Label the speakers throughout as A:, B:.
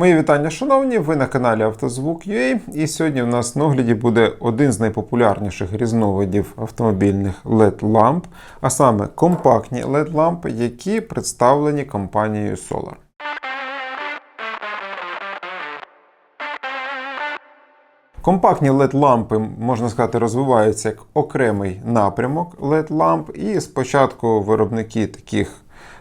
A: Мої вітання, шановні! Ви на каналі Автозвук.ua і сьогодні в нас на огляді буде один з найпопулярніших різновидів автомобільних LED-ламп, а саме компактні LED-лампи, які представлені компанією Solar. Компактні LED-лампи, можна сказати, розвиваються як окремий напрямок LED-ламп, і спочатку виробники таких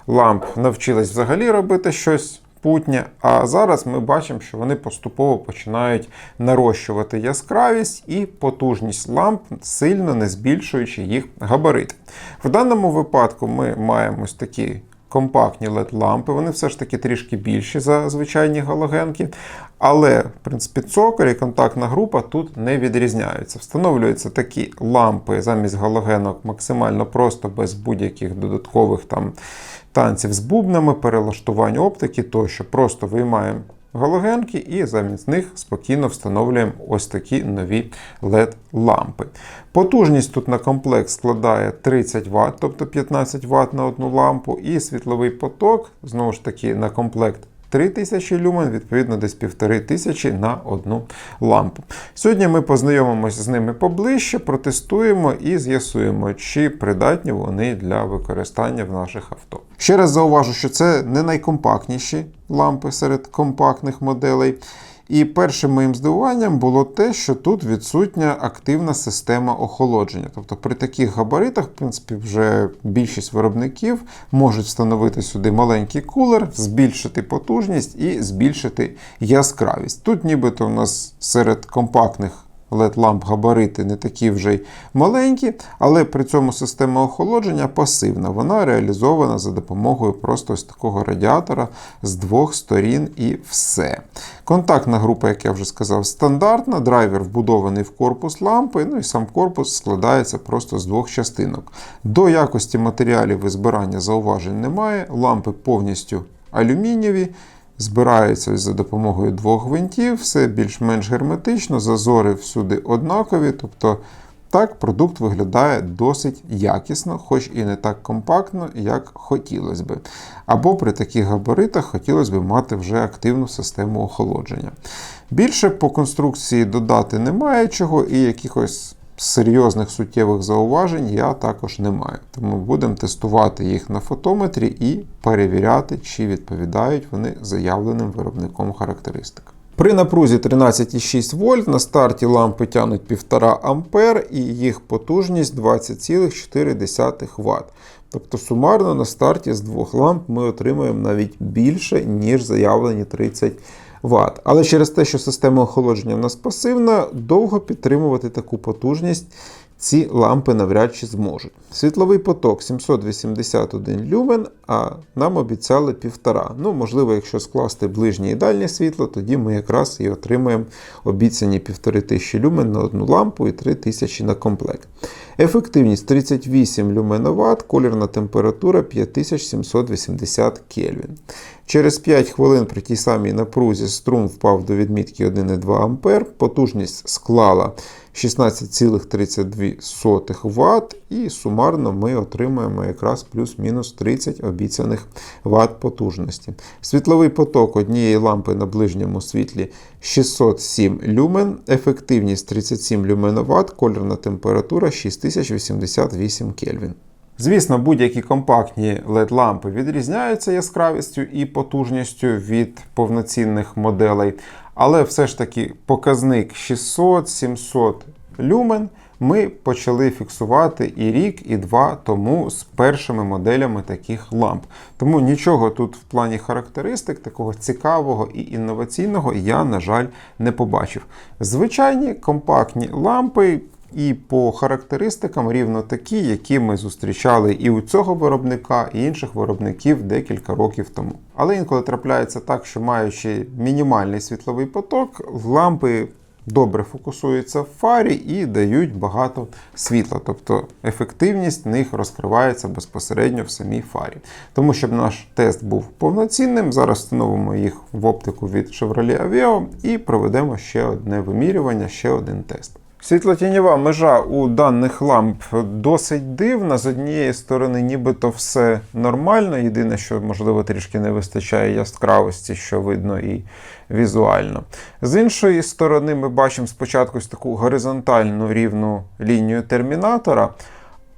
A: ламп навчились взагалі робити щось путнє, а зараз ми бачимо, що вони поступово починають нарощувати яскравість і потужність ламп, сильно не збільшуючи їх габарит. В даному випадку ми маємо ось такі компактні LED-лампи, вони все ж таки трішки більші за звичайні галогенки. Але, в принципі, цоколь і контактна група тут не відрізняються. Встановлюються такі лампи замість галогенок максимально просто, без будь-яких додаткових там танців з бубнами, перелаштувань оптики тощо. Просто виймаємо галогенки і замість них спокійно встановлюємо ось такі нові LED-лампи. Потужність тут на комплект складає 30 Вт, тобто 15 Вт на одну лампу, і світловий поток, знову ж таки, на комплект. 3000 люмен, відповідно, десь 1500 на одну лампу. Сьогодні ми познайомимося з ними поближче, протестуємо і з'ясуємо, чи придатні вони для використання в наших авто. Ще раз зауважу, що це не найкомпактніші лампи серед компактних моделей. І першим моїм здивуванням було те, що тут відсутня активна система охолодження. Тобто при таких габаритах, в принципі, вже більшість виробників можуть встановити сюди маленький кулер, збільшити потужність і збільшити яскравість. Тут нібито у нас серед компактних LED-ламп габарити не такі вже й маленькі, але при цьому система охолодження пасивна. Вона реалізована за допомогою просто ось такого радіатора з двох сторін і все. Контактна група, як я вже сказав, стандартна. Драйвер вбудований в корпус лампи, ну і сам корпус складається просто з двох частинок. До якості матеріалів і збирання зауважень немає. Лампи повністю алюмінієві збираються за допомогою двох гвинтів, все більш-менш герметично, зазори всюди однакові. Тобто так продукт виглядає досить якісно, хоч і не так компактно, як хотілося би. Або при таких габаритах хотілося б мати вже активну систему охолодження. Більше по конструкції додати немає чого, і якихось серйозних суттєвих зауважень я також не маю. Тому будемо тестувати їх на фотометрі і перевіряти, чи відповідають вони заявленим виробником характеристикам. При напрузі 13,6 вольт на старті лампи тянуть 1,5 А і їх потужність 20,4 Вт. Тобто сумарно на старті з двох ламп ми отримуємо навіть більше, ніж заявлені 30 Вт. Але через те, що система охолодження в нас пасивна, довго підтримувати таку потужність ці лампи навряд чи зможуть. Світловий поток 781 люмен, а нам обіцяли 1,5. Ну, можливо, якщо скласти ближнє і дальнє світло, тоді ми якраз і отримаємо обіцяні 1500 люмен на одну лампу і 3000 на комплект. Ефективність 38 люменоват, колірна температура 5780 Кельвін. Через 5 хвилин при тій самій напрузі струм впав до відмітки 1,2 А, потужність склала 16,32 Вт, і сумарно ми отримаємо якраз плюс-мінус 30 обіцяних Вт потужності. Світловий поток однієї лампи на ближньому світлі 607 люмен, ефективність 37 люменоват, кольорна температура 6088 Кельвін. Звісно, будь-які компактні LED-лампи відрізняються яскравістю і потужністю від повноцінних моделей, але все ж таки показник 600-700 люмен ми почали фіксувати і рік, і два тому з першими моделями таких ламп. Тому нічого тут в плані характеристик, такого цікавого і інноваційного я, на жаль, не побачив. Звичайні компактні лампи. І по характеристикам рівно такі, які ми зустрічали і у цього виробника, і інших виробників декілька років тому. Але інколи трапляється так, що маючи мінімальний світловий поток, лампи добре фокусуються в фарі і дають багато світла. Тобто ефективність них розкривається безпосередньо в самій фарі. Тому, щоб наш тест був повноцінним, зараз встановимо їх в оптику від Chevrolet Aveo і проведемо ще одне вимірювання, ще один тест. Світлотіньова межа у даних ламп досить дивна. З однієї сторони, нібито все нормально. Єдине, що можливо трішки не вистачає яскравості, що видно і візуально. З іншої сторони, ми бачимо спочатку ось таку горизонтальну рівну лінію термінатора.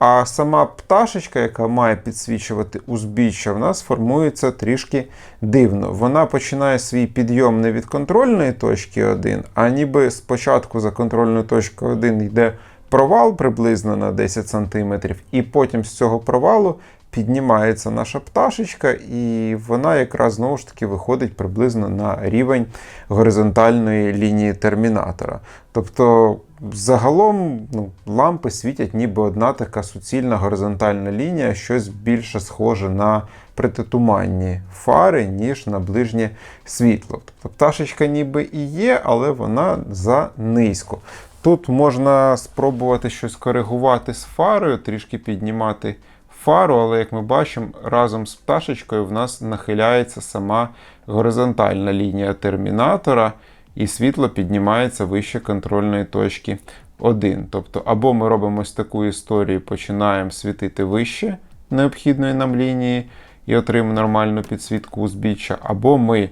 A: А сама пташечка, яка має підсвічувати узбіччя, в нас формується трішки дивно. Вона починає свій підйом не від контрольної точки 1, а ніби спочатку за контрольною точкою 1 йде провал приблизно на 10 см, і потім з цього провалу піднімається наша пташечка, і вона якраз знову ж таки виходить приблизно на рівень горизонтальної лінії термінатора. Тобто, загалом ну, лампи світять ніби одна така суцільна горизонтальна лінія, щось більше схоже на прититуманні фари, ніж на ближнє світло. Тобто пташечка ніби і є, але вона занизько. Тут можна спробувати щось коригувати з фарою, трішки піднімати фару, але як ми бачимо, разом з пташечкою в нас нахиляється сама горизонтальна лінія термінатора, і світло піднімається вище контрольної точки 1. Тобто, або ми робимо ось таку історію, починаємо світити вище необхідної нам лінії і отримуємо нормальну підсвітку узбіччя, або ми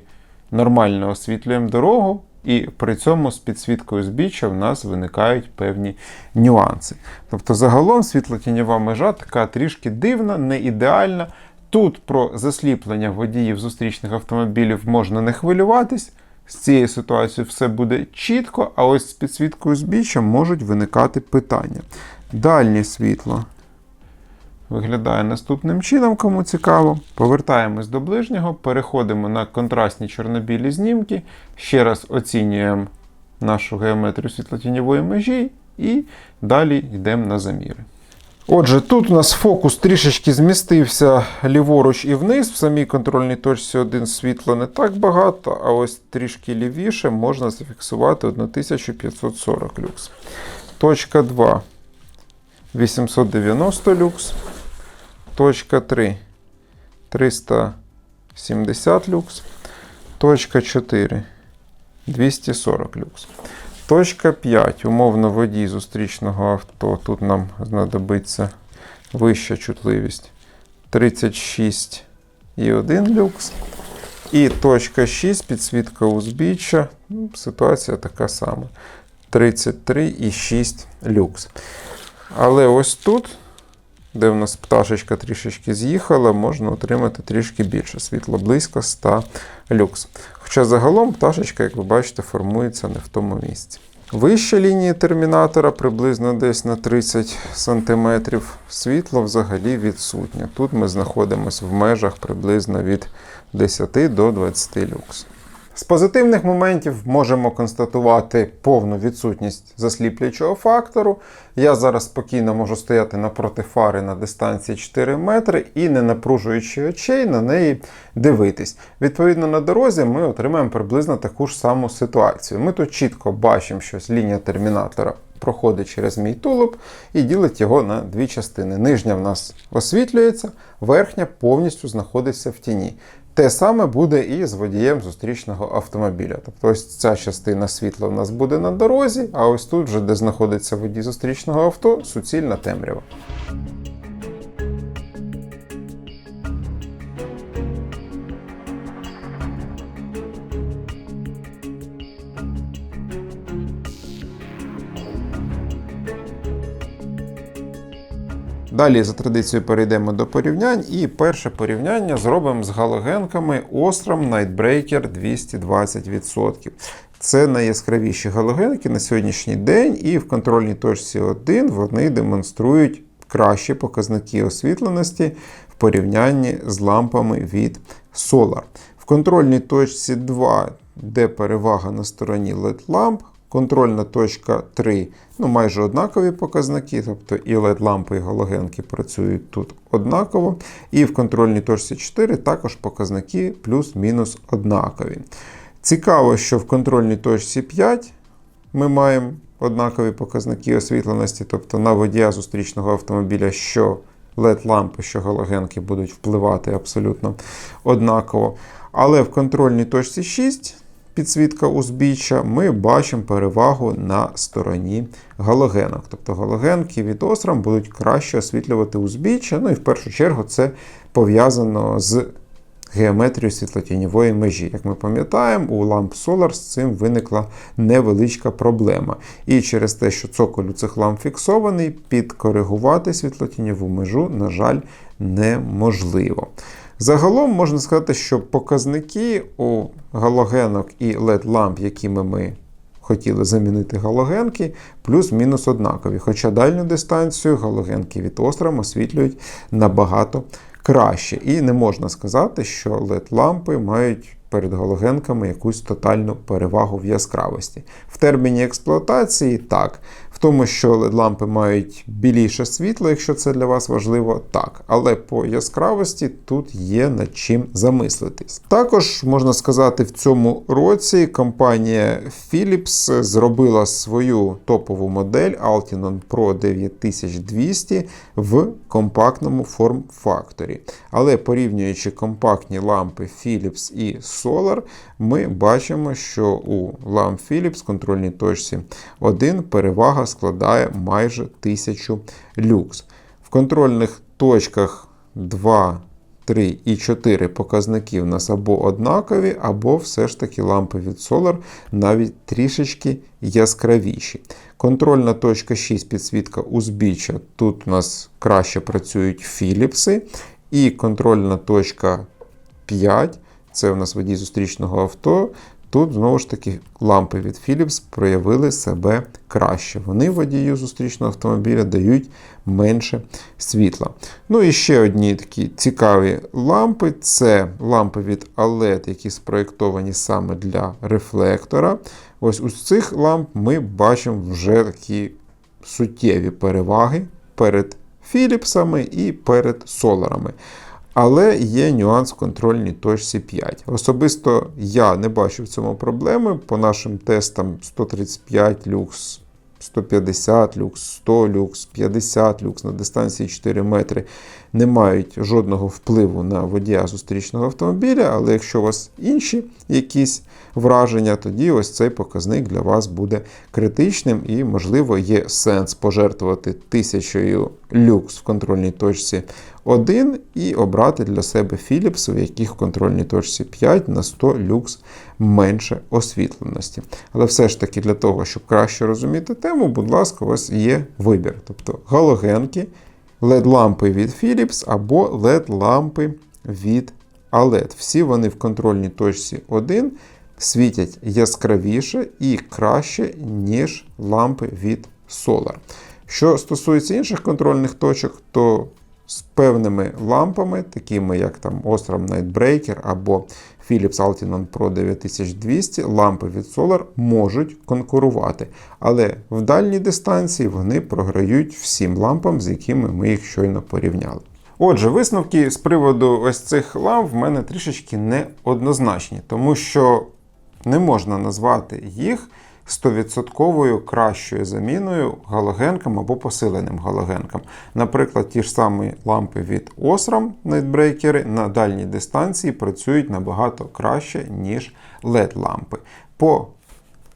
A: нормально освітлюємо дорогу. І при цьому з підсвіткою збіччя в нас виникають певні нюанси. Тобто, загалом світлотіньова межа така трішки дивна, не ідеальна. Тут про засліплення водіїв зустрічних автомобілів можна не хвилюватись. З цією ситуацією все буде чітко, а ось з підсвіткою збіччя можуть виникати питання. Дальнє світло виглядає наступним чином, кому цікаво. Повертаємось до ближнього, переходимо на контрастні чорнобілі знімки, ще раз оцінюємо нашу геометрію світлотіньової межі і далі йдемо на заміри. Отже, тут у нас фокус трішечки змістився ліворуч і вниз. В самій контрольній точці 1 світла не так багато, а ось трішки лівіше можна зафіксувати 1540 люкс. Точка 2 890 люкс. Точка 3 370 люкс. Точка 4 240 люкс. Точка 5. Умовно водій зустрічного авто. Тут нам знадобиться вища чутливість 36,1 люкс. І точка 6 підсвітка узбіччя. Ну, Ситуація така сама. 33,6 люкс. Але ось тут, де в нас пташечка трішечки з'їхала, можна отримати трішки більше світло, близько 100 люкс. Хоча загалом пташечка, як ви бачите, формується не в тому місці. Вища лінії термінатора приблизно десь на 30 см. Світло взагалі відсутнє. Тут ми знаходимося в межах приблизно від 10 до 20 люкс. З позитивних моментів можемо констатувати повну відсутність засліплюючого фактору. Я зараз спокійно можу стояти напроти фари на дистанції 4 метри і, не напружуючи очей, на неї дивитись. Відповідно, на дорозі ми отримаємо приблизно таку ж саму ситуацію. Ми тут чітко бачимо, що лінія термінатора проходить через мій тулуб і ділить його на дві частини. Нижня в нас освітлюється, верхня повністю знаходиться в тіні. Те саме буде і з водієм зустрічного автомобіля. Тобто ось ця частина світла в нас буде на дорозі, а ось тут, вже, де знаходиться водій зустрічного авто, суцільна темрява. Далі, за традицією, перейдемо до порівнянь. І перше порівняння зробимо з галогенками Osram Nightbreaker 220%. Це найяскравіші галогенки на сьогоднішній день, і в контрольній точці 1 вони демонструють кращі показники освітленості в порівнянні з лампами від Solar. В контрольній точці 2, де перевага на стороні LED-ламп, Контрольна точка 3, ну майже однакові показники, тобто і LED-лампи, і галогенки працюють тут однаково. І в контрольній точці 4 також показники плюс-мінус однакові. Цікаво, що в контрольній точці 5 ми маємо однакові показники освітленості, тобто на водія зустрічного автомобіля, що LED-лампи, що галогенки будуть впливати абсолютно однаково. Але в контрольній точці 6 підсвітка узбіччя, ми бачимо перевагу на стороні галогенок. Тобто галогенки від Osram будуть краще освітлювати узбіччя. Ну і в першу чергу це пов'язано з геометрію світлотіньової межі. Як ми пам'ятаємо, у ламп Solar з цим виникла невеличка проблема. І через те, що цоколь у цих ламп фіксований, підкоригувати світлотіньову межу, на жаль, неможливо. Загалом можна сказати, що показники у галогенок і LED-ламп, якими ми хотіли замінити галогенки, плюс-мінус однакові. Хоча дальню дистанцію галогенки від Osram освітлюють набагато краще. І не можна сказати, що LED-лампи мають перед галогенками якусь тотальну перевагу в яскравості. В терміні експлуатації так. В тому, що LED-лампи мають біліше світло, якщо це для вас важливо, так. Але по яскравості тут є над чим замислитись. Також можна сказати, в цьому році компанія Philips зробила свою топову модель Altinon Pro 9200 в компактному форм-факторі. Але порівнюючи компактні лампи Philips і Solar, ми бачимо, що у ламп Philips контрольній точці 1 перевага складає майже 1000 люкс. В контрольних точках 2, 3 і 4 показники в нас або однакові, або все ж таки лампи від Solar навіть трішечки яскравіші. Контрольна точка 6 підсвітка узбіччя. Тут у нас краще працюють Philips. І контрольна точка 5 це у нас водій зустрічного авто. Тут, знову ж таки, лампи від Philips проявили себе краще. Вони водію зустрічного автомобіля дають менше світла. Ну і ще одні такі цікаві лампи це лампи від OLED, які спроєктовані саме для рефлектора. Ось у цих ламп ми бачимо вже такі суттєві переваги перед Philipsами і перед соларами. Але є нюанс в контрольній точці 5. Особисто я не бачу в цьому проблеми. По нашим тестам 135 люкс, 150 люкс, 100 люкс, 50 люкс на дистанції 4 метри не мають жодного впливу на водія зустрічного автомобіля. Але якщо у вас інші якісь враження, тоді ось цей показник для вас буде критичним і, можливо, є сенс пожертвувати тисячою люкс в контрольній точці 1 і обрати для себе Philips, у яких в контрольній точці 5 на 100 люкс менше освітленості. Але все ж таки для того, щоб краще розуміти тему, будь ласка, у вас є вибір. Тобто галогенки, LED-лампи від Philips або LED-лампи від OLED. Всі вони в контрольній точці 1 світять яскравіше і краще, ніж лампи від Solar. Що стосується інших контрольних точок, то з певними лампами, такими як там Osram Nightbreaker або Philips Altinon Pro 9200, лампи від Solar можуть конкурувати. Але в дальній дистанції вони програють всім лампам, з якими ми їх щойно порівняли. Отже, висновки з приводу ось цих ламп в мене трішечки неоднозначні, тому що не можна назвати їх 100% кращою заміною галогенкам або посиленим галогенкам. Наприклад, ті ж самі лампи від Osram Nightbreaker на дальній дистанції працюють набагато краще, ніж LED-лампи. По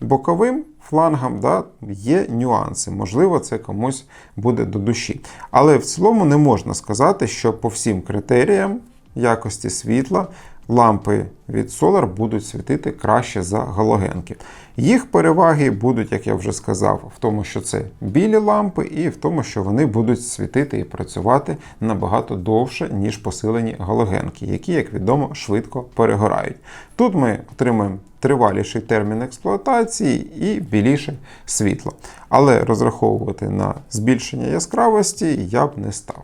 A: боковим флангам да, є нюанси. Можливо, це комусь буде до душі. Але в цілому не можна сказати, що по всім критеріям якості світла лампи від Solar будуть світити краще за галогенки. Їх переваги будуть, як я вже сказав, в тому, що це білі лампи, і в тому, що вони будуть світити і працювати набагато довше, ніж посилені галогенки, які, як відомо, швидко перегорають. Тут ми отримаємо триваліший термін експлуатації і біліше світло. Але розраховувати на збільшення яскравості я б не став.